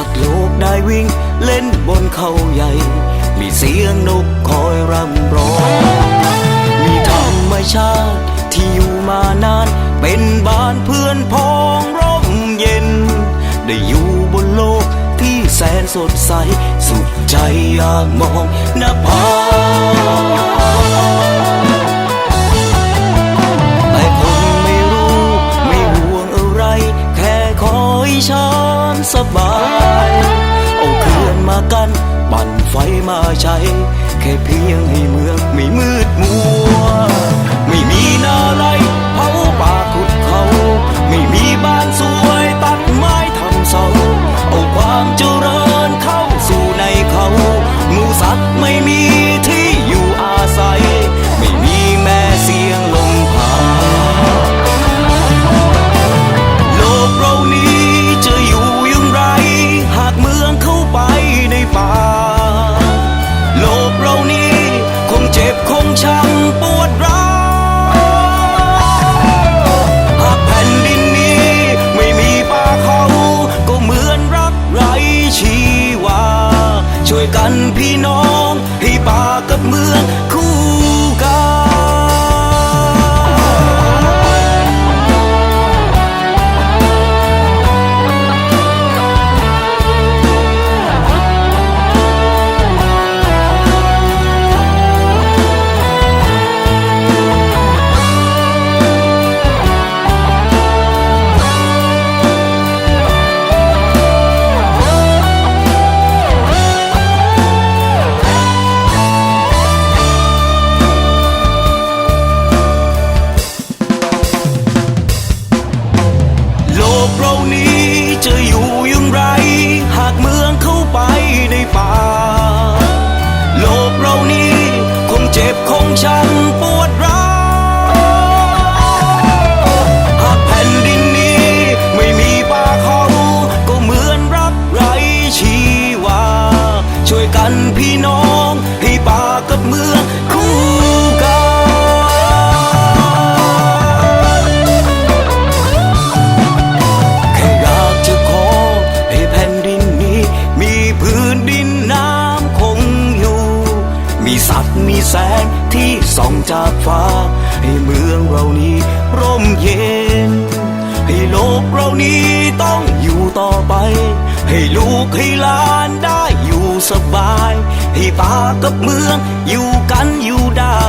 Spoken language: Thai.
สัตว์โลกได้วิ่งเล่นบนเขาใหญ่ มีเสียงนกคอยร่ำร้อง มีธรรมชาติที่อยู่มานาน เป็นบ้านเพื่อนพ้องร่มเย็น ได้อยู่บนโลกที่แสนสดใส สุขใจอยากมองนภาแต่คนไม่รู้ไม่ห่วงอะไร แค่คอยฉันสบาย ใช้แค่เพียงให้เมืองไม่มื ช่วยกันพี่น้อง ให้ป่ากับ็บคงฉันปวดร้าวหากแผ่นดินนี้ไม่มีป่าเขาก็เหมือนรักไรชีวา ช่วยกันพี่น้องให้ป่ากับเมือง แสงที่ส่องจากฟ้า ให้เมืองเรานี้ร่มเย็น ให้โลกเรานี้ต้องอยู่ต่อไป ให้ลูกให้หลานได้อยู่สบาย ให้ป่ากับเมืองอยู่กันอยู่ได้